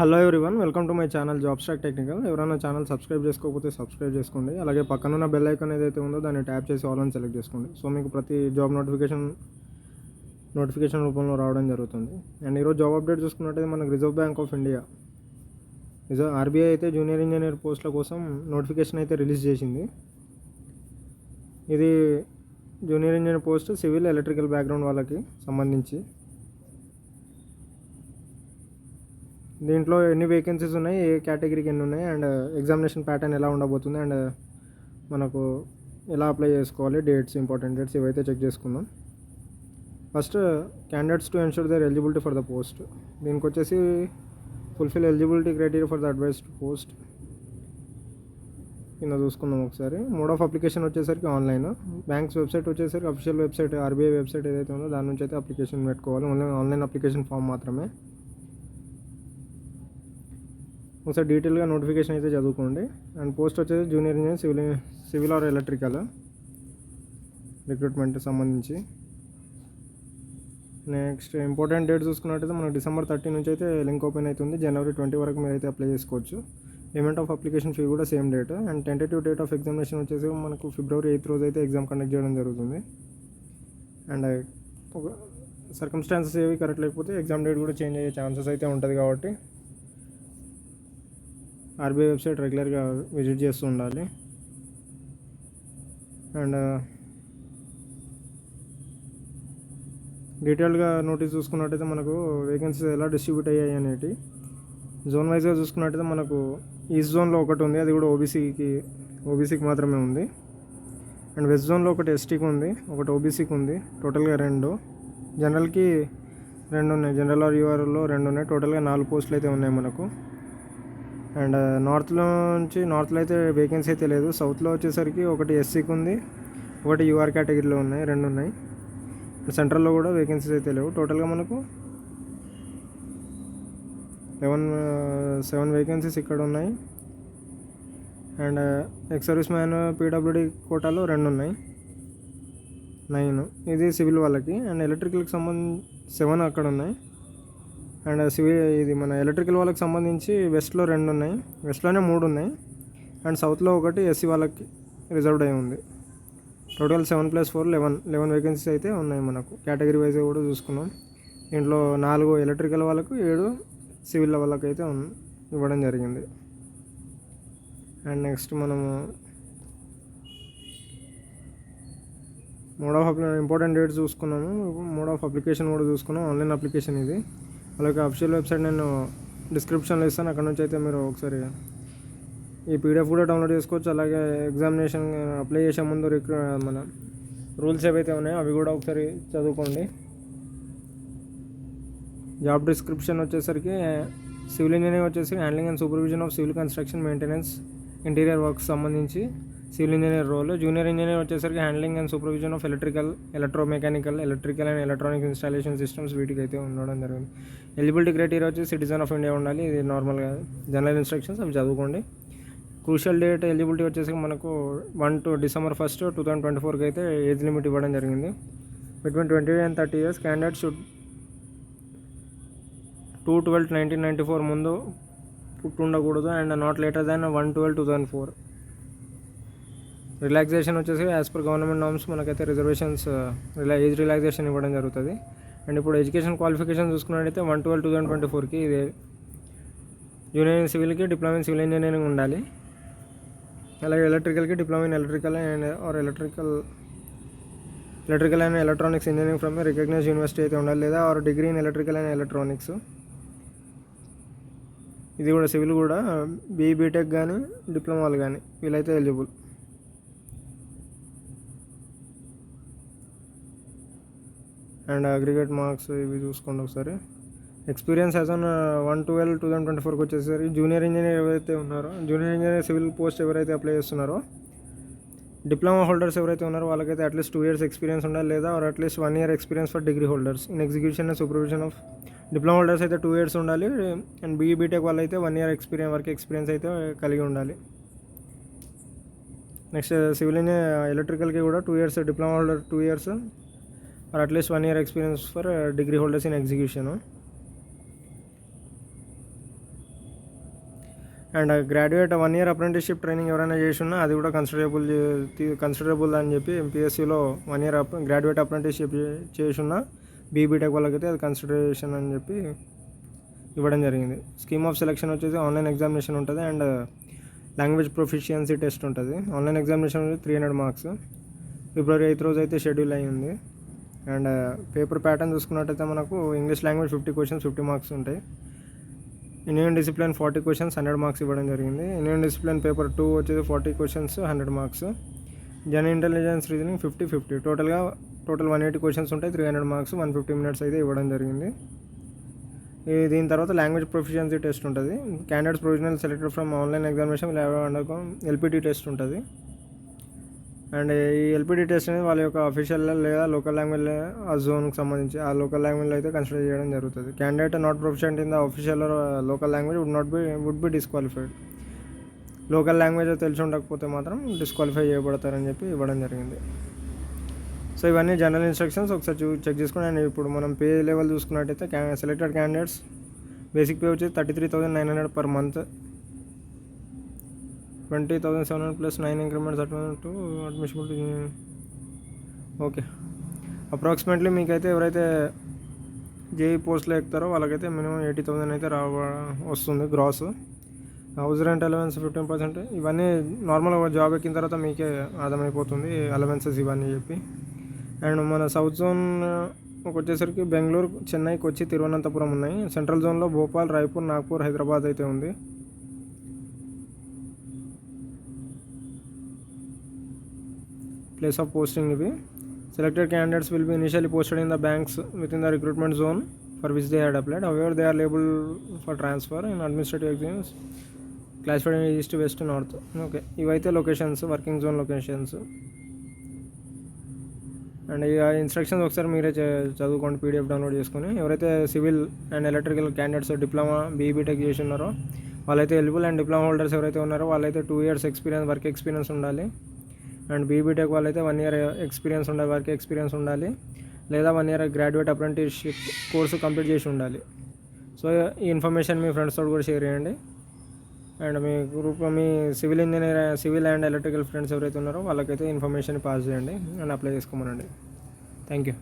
Hello everyone welcome to my channel job stock technical ఎవరైనా channel subscribe చేసుకోకపోతే subscribe చేసుకోండి. అలాగే పక్కనున్న బెల్ ఐకాన్ ఏదైతే ఉందో దాన్ని ట్యాప్ చేసి ఆల్ అని సెలెక్ట్ చేసుకోండి. సో మీకు ప్రతి జాబ్ నోటిఫికేషన్ నోటిఫికేషన్ రూపంలో రావడం జరుగుతుంది. అండ్ ఈరోజు జాబ్ అప్డేట్ చూసుకున్నట్టయితే మనకు reserve bank of India reserve RBI అయితే జూనియర్ ఇంజనీర్ పోస్టుల కోసం నోటిఫికేషన్ అయితే రిలీజ్ చేసింది. ఇది junior engineer post civil electrical background వాళ్ళకి సంబంధించి. దీంట్లో ఎన్ని వేకెన్సీస్ ఉన్నాయి? ఏ కేటగిరీకి ఎన్ని ఉన్నాయి? అండ్ ఎగ్జామినేషన్ ప్యాటర్న్ ఎలా ఉండబోతుంది? అండ్ uh, మనకు ఎలా అప్లై చేసుకోవాలి? డేట్స్ ఇంపార్టెంట్ డేట్స్ ఇవైతే చెక్ చేసుకుందాం. First candidates to ensure their eligibility for the post దీనికి వచ్చేసి fulfil eligibility criteria for the advised post కింద చూసుకుందాం ఒకసారి. మోడ్ ఆఫ్ అప్లికేషన్ వచ్చేసరికి ఆన్లైన్ బ్యాంక్స్ వెబ్సైట్ వచ్చేసరికి అఫీషియల్ వెబ్సైట్ ఆర్బీఐ వెబ్సైట్ ఏదైతే ఉందో దాని నుంచి అయితే అప్లికేషన్ పెట్టుకోవాలి. ఓన్లీ ఆన్లైన్ అప్లికేషన్ ఫామ్ మాత్రమే. ఒకసారి డీటెయిల్గా నోటిఫికేషన్ అయితే చదువుకోండి. అండ్ పోస్ట్ వచ్చేసి junior engineer civil civil or electrical recruitment సంబంధించి. నెక్స్ట్ ఇంపార్టెంట్ డేట్ చూసుకున్నట్టయితే మనకు డిసెంబర్ థర్టీ నుంచి అయితే లింక్ ఓపెన్ అవుతుంది. జనవరి ట్వంటీ వరకు మీరు అయితే అప్లై చేసుకోవచ్చు. పేమెంట్ ఆఫ్ అప్లికేషన్ ఫీ కూడా same date. And tentative date of examination వచ్చేసి మనకు ఫిబ్రవరి ఎయిత్ రోజు అయితే ఎగ్జామ్ కండక్ట్ చేయడం జరుగుతుంది. అండ్ ఒక సర్కమ్స్టాన్సెస్ ఏవి కరెక్ట్ లేకపోతే ఎగ్జామ్ డేట్ కూడా చేంజ్ అయ్యే ఛాన్సెస్ అయితే ఉంటుంది కాబట్టి ఆర్బీఐ వెబ్సైట్ రెగ్యులర్గా విజిట్ చేస్తూ ఉండాలి. అండ్ డీటెయిల్గా నోటీస్ చూసుకున్నట్టయితే మనకు వేకెన్సీస్ ఎలా డిస్ట్రిబ్యూట్ అయ్యాయి అనేటి జోన్ వైజ్గా చూసుకున్నట్టయితే మనకు ఈస్ట్ జోన్లో ఒకటి ఉంది అది కూడా ఓబీసీకి ఓబీసీకి మాత్రమే ఉంది. అండ్ వెస్ట్ జోన్లో ఒకటి ఎస్టీకి ఉంది ఒకటి ఓబీసీకి ఉంది టోటల్గా రెండు. జనరల్కి రెండు ఉన్నాయి జనరల్ ఆర్ యూఆర్లో రెండు ఉన్నాయి టోటల్గా నాలుగు పోస్టులు అయితే ఉన్నాయి మనకు. అండ్ నార్త్లో నుంచి నార్త్లో అయితే వేకెన్సీ అయితే లేదు. సౌత్లో వచ్చేసరికి ఒకటి ఎస్సీకి ఉంది ఒకటి యూఆర్ కేటగిరీలో ఉన్నాయి రెండు ఉన్నాయి. సెంట్రల్లో కూడా వేకెన్సీస్ అయితే లేవు. టోటల్గా మనకు లెవెన్ సెవెన్ వేకెన్సీస్ ఇక్కడ ఉన్నాయి. And ex service man PWD కోటాలో రెండు ఉన్నాయి. నైన్ ఇది సివిల్ వాళ్ళకి. అండ్ ఎలక్ట్రికల్కి సంబంధించి సెవెన్ అక్కడ ఉన్నాయి. అండ్ సివి ఇది మన ఎలక్ట్రికల్ వాళ్ళకి సంబంధించి వెస్ట్లో రెండు ఉన్నాయి. వెస్ట్లోనే మూడు ఉన్నాయి. అండ్ సౌత్లో ఒకటి ఎస్సీ వాళ్ళకి రిజర్వ్డ్ అయి ఉంది. Total seven plus four eleven eleven vacancies అయితే ఉన్నాయి మనకు. కేటగిరీ వైజ్ కూడా చూసుకున్నాం. దీంట్లో నాలుగు ఎలక్ట్రికల్ వాళ్ళకు ఏడు సివిల్ వాళ్ళకి అయితే ఇవ్వడం జరిగింది. అండ్ నెక్స్ట్ మనము మోడ్ ఆఫ్ ఇంపార్టెంట్ డేట్ చూసుకున్నాము. మోడ్ ఆఫ్ అప్లికేషన్ కూడా చూసుకున్నాం. ఆన్లైన్ అప్లికేషన్ ఇది. అలాగే అఫీషియల్ వెబ్సైట్ నేను డిస్క్రిప్షన్లో ఇస్తాను. అక్కడ నుంచి అయితే మీరు ఒకసారి ఈ పీడిఎఫ్ కూడా డౌన్లోడ్ చేసుకోవచ్చు. అలాగే ఎగ్జామినేషన్ అప్లై చేసే ముందు రిక్రూ మన రూల్స్ ఏవైతే ఉన్నాయో అవి కూడా ఒకసారి చదువుకోండి. జాబ్ డిస్క్రిప్షన్ వచ్చేసరికి సివిల్ ఇంజనీరింగ్ వచ్చేసి handling and supervision of civil construction maintenance interior works సంబంధించి civil engineer role. Junior engineer వచ్చేసరికి handling and supervision of electrical electromechanical electrical and electronic installation systems వీటికి అయితే ఉండడం జరిగింది. ఎలిజిబిలిటీ క్రైటీరియా వచ్చి citizen of India ఉండాలి. ఇది నార్మల్గా జనరల్ ఇన్స్ట్రక్షన్స్ అవి చదువుకోండి. క్రూషియల్ డేట్ ఎలిజిబిలిటీ వచ్చేసి మనకు one two December first two thousand twenty ఫోర్కి అయితే ఏజ్ లిమిట్ ఇవ్వడం జరిగింది. Between twenty and thirty years candidate should two twelve nineteen ninety four ముందు పుట్టి ఉండకూడదు and not later than one twelve two thousand four relaxation వచ్చేసి as per government norms మనకైతే reservations రిలా ఏజ్ రిలాక్సేషన్ ఇవ్వడం జరుగుతుంది. అండ్ ఇప్పుడు ఎడ్యుకేషన్ క్వాలిఫికేషన్ చూసుకున్నట్టయితే one twelve two thousand twenty ఫోర్కి ఇది జూనియర్ సివిల్కి డిప్లొమా ఇన్ సివిల్ ఇంజనీరింగ్ ఉండాలి. అలాగే ఎలక్ట్రికల్కి diploma in electrical and or electrical electrical and electronics engineering from recognise university అయితే ఉండాలి. లేదా or degree in electrical and electronics ఇది కూడా సివిల్ కూడా బీబీటెక్ కానీ డిప్లొమాలు కానీ వీళ్ళైతే ఎలిజిబుల్ అండ్ అగ్రిగేట్ మార్క్స్ ఇవి చూసుకోండి ఒకసారి. Experience as on one twelve two thousand twenty ఫోర్కి వచ్చేసరికి జూనియర్ ఇంజనీర్ ఎవరైతే ఉన్నారో జూనియర్ ఇంజనీర్ సివిల్ పోస్ట్ ఎవరైతే అప్లై చేస్తున్నారో డిప్లొమా హోల్డర్స్ ఎవరైతే ఉన్నారో వాళ్ళకైతే at least two years experience ఉండాలి లేదా or at least one year experience for degree holders in execution and supervision of diploma holders అయితే టూ ఇయర్స్ ఉండాలి అండ్ బీఈ బీటెక్ వాళ్ళు అయితే వన్ ఇయర్ ఎక్స్పీరియన్స్ వరకు ఎక్స్పీరియన్స్ అయితే కలిగి ఉండాలి. నెక్స్ట్ సివిల్ ఇంజనీర్ ఎలక్ట్రికల్కి కూడా two years diploma holder two years or at least one year experience for degree holders in execution and graduate one year apprenticeship training ఎవరైనా చేసి ఉన్నా అది కూడా కన్సిడరబుల్ కన్సిడరబుల్ అని చెప్పి ఎంపీఎస్సీలో వన్ ఇయర్ గ్రాడ్యుయేట్ అప్రెంటిస్షిప్ చేసి ఉన్న బీబీటెక్ వాళ్ళకైతే అది కన్సిడరేషన్ అని చెప్పి ఇవ్వడం జరిగింది. స్కీమ్ ఆఫ్ సెలెక్షన్ వచ్చేసి ఆన్లైన్ ఎగ్జామినేషన్ ఉంటుంది అండ్ లాంగ్వేజ్ ప్రొఫిషియన్సీ టెస్ట్ ఉంటుంది. ఆన్లైన్ ఎగ్జామినేషన్ వచ్చి three hundred marks February eighth రోజు అయితే షెడ్యూల్ అయ్యింది. అండ్ పేపర్ ప్యాటర్న్ చూసుకున్నట్టయితే మనకు English language fifty questions fifty marks ఉంటాయి. Indian discipline forty questions hundred marks ఇవ్వడం జరిగింది. ఇండియన్ డిసిప్లిన్ పేపర్ టూ వచ్చేసి forty questions hundred marks. General intelligence reasoning fifty fifty. టోటల్గా టోటల్ వన్ ఎయిటీ క్వశ్చన్స్ ఉంటాయి three hundred marks one fifty minutes అయితే ఇవ్వడం జరిగింది. ఈ దీని తర్వాత లాంగ్వేజ్ ప్రొఫిషియన్సీ టెస్ట్ ఉంటుంది. Candidates provisional selected from online examination LPT test ఉంటుంది. అండ్ ఈ ఎల్పిడి టెస్ట్ అనేది వాళ్ళ యొక్క అఫీషియల్ లేదా లోకల్ లాంగ్వేజ్ ఆ జోన్కి సంబంధించి ఆ లోకల్ లాంగ్వేజ్లో అయితే కన్సిడర్ చేయడం జరుగుతుంది. Candidate not proficient in the official local language would not be would be disqualified local language తెలిసి ఉండకపోతే మాత్రం డిస్క్వాలిఫై చేయబడతారని చెప్పి ఇవ్వడం జరిగింది. సో ఇవన్నీ జనరల్ ఇన్స్ట్రక్షన్స్ ఒకసారి చూ చెక్ చేసుకుని అండ్ ఇప్పుడు మనం పే లెవెల్ చూసుకున్నట్టయితే క్యా సెలెక్టెడ్ క్యాండిడేట్స్ బేసిక్ పే వచ్చి thirty three thousand nine hundred per month twenty thousand seven hundred plus nine increments అటు అడ్మిషన్ ఓకే. అప్రాక్సిమేట్లీ మీకైతే ఎవరైతే జేఈ పోస్ట్లో ఎక్కుతారో వాళ్ళకైతే మినిమం ఎయిటీ థౌసండ్ అయితే రావ వస్తుంది gross. House rent allowance fifteen percent. ఇవన్నీ నార్మల్గా జాబ్ ఎక్కిన తర్వాత మీకే అర్థమైపోతుంది అలవెన్సెస్ ఇవన్నీ చెప్పి. అండ్ మన సౌత్ జోన్ వచ్చేసరికి బెంగళూరు చెన్నై కొచ్చి తిరువనంతపురం ఉన్నాయి. సెంట్రల్ జోన్లో భోపాల్ రాయ్పూర్ నాగ్పూర్ హైదరాబాద్ అయితే ఉంది. ప్లేస్ ఆఫ్ పోస్టింగ్ ఇవి. Selected candidates will be initially posted in the banks within the recruitment zone for which they had applied aware they are liable for transfer in administrative exams classified in east west north okay ఇవైతే locations working zone locations and ఈ instructions ఒకసారి మీరే చదువుకోండి PDF download చేసుకుని. ఎవరైతే civil and electrical candidates diploma BE BTech చేసి ఉన్నారో వాళ్ళైతే ఎలిజిబుల్ అండ్ డిప్లొమా హోల్డర్స్ ఎవరైతే ఉన్నారో వాళ్ళైతే two years experience work experience ఉండాలి. అండ్ బీబీటెక్ వాళ్ళైతే వన్ ఇయర్ ఎక్స్పీరియన్స్ ఉండాలి వారికి ఎక్స్పీరియన్స్ ఉండాలి. లేదా one year graduate apprenticeship course complete చేసి ఉండాలి. సో ఈ ఇన్ఫర్మేషన్ మీ ఫ్రెండ్స్తో కూడా షేర్ చేయండి. అండ్ మీ group me civil engineer civil and electrical friends ఎవరైతే ఉన్నారో వాళ్ళకైతే ఇన్ఫర్మేషన్ పాస్ చేయండి. And apply చేసుకోమనండి. Thank you